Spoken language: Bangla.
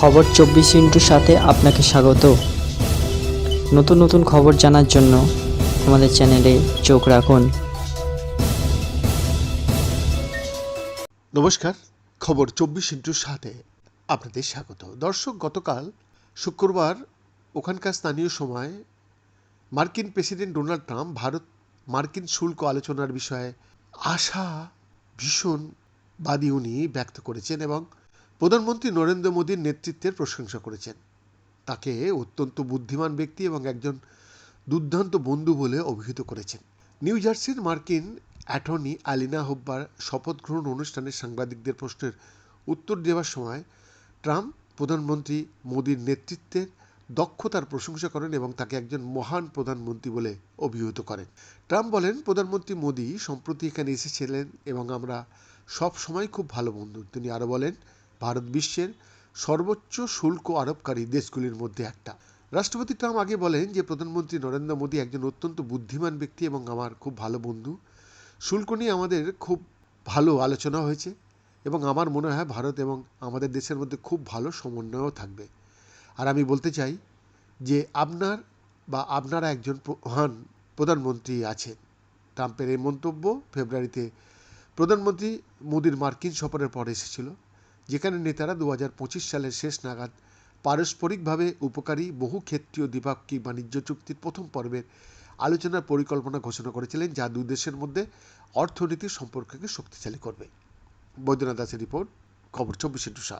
খবর চব্বিশ ইন্টুর সাথে আপনাকে স্বাগত। নতুন নতুন খবর জানার জন্য আমাদের চ্যানেলে চোখ রাখুন। নমস্কার, খবর চব্বিশ ইন্টুর সাথে আপনাদের স্বাগত। দর্শক, গতকাল শুক্রবার ওখানকার স্থানীয় সময় মার্কিন প্রেসিডেন্ট ডোনাল্ড ট্রাম্প ভারত মার্কিন শুল্ক আলোচনার বিষয়ে আশা ভীষণ বাদী উনি ব্যক্ত করেছেন এবং প্রধানমন্ত্রী নরেন্দ্র মোদীর নেতৃত্বের প্রশংসা করেছেন। তাকে অত্যন্ত বুদ্ধিমান ব্যক্তি এবং একজন দুর্দান্ত বন্ধু বলে অভিহিত করেছেন। নিউ জার্সির মার্কিন অ্যাটর্নি আলিনা হোব্বার শপথ গ্রহণ অনুষ্ঠানে সাংবাদিকদের প্রশ্নের উত্তর দেওয়ার সময় ট্রাম্প প্রধানমন্ত্রী মোদীর নেতৃত্বের দক্ষতার প্রশংসা করেন এবং তাকে একজন মহান প্রধানমন্ত্রী বলে অভিহিত করেন। ট্রাম্প বলেন, প্রধানমন্ত্রী মোদী সম্প্রতি এখানে এসেছিলেন এবং আমরা সব সময় খুব ভালো বন্ধু। তিনি আরও বলেন ভারত বিশ্বের সর্বোচ্চ শুল্ক আরোপকারী দেশগুলির মধ্যে একটা। রাষ্ট্রপতি ট্রাম্প আগে বলেন যে, প্রধানমন্ত্রী নরেন্দ্র মোদী একজন অত্যন্ত বুদ্ধিমান ব্যক্তি এবং আমার খুব ভালো বন্ধু। শুল্ক নিয়ে আমাদের খুব ভালো আলোচনা হয়েছে এবং আমার মনে হয় ভারত এবং আমাদের দেশের মধ্যে খুব ভালো সমন্বয়ও থাকবে। আর আমি বলতে চাই যে, আপনার বা আপনারা একজন মহান প্রধানমন্ত্রী আছেন। ট্রাম্পের এই মন্তব্য ফেব্রুয়ারিতে প্রধানমন্ত্রী মোদীর মার্কিন সফরের পর এসেছিল। যেখানে নেতারা দু হাজার পঁচিশ সালের শেষ নাগাদ পারস্পরিকভাবে উপকারী বহু ক্ষেত্রীয় দ্বিপাক্ষিক বাণিজ্য চুক্তির প্রথম পর্বের আলোচনার পরিকল্পনা ঘোষণা করেছিলেন, যা দুই দেশের মধ্যে অর্থনীতির সম্পর্ককে শক্তিশালী করবে। বৈদ্যনাথ দাসের রিপোর্ট, খবর চব্বিশে সাত।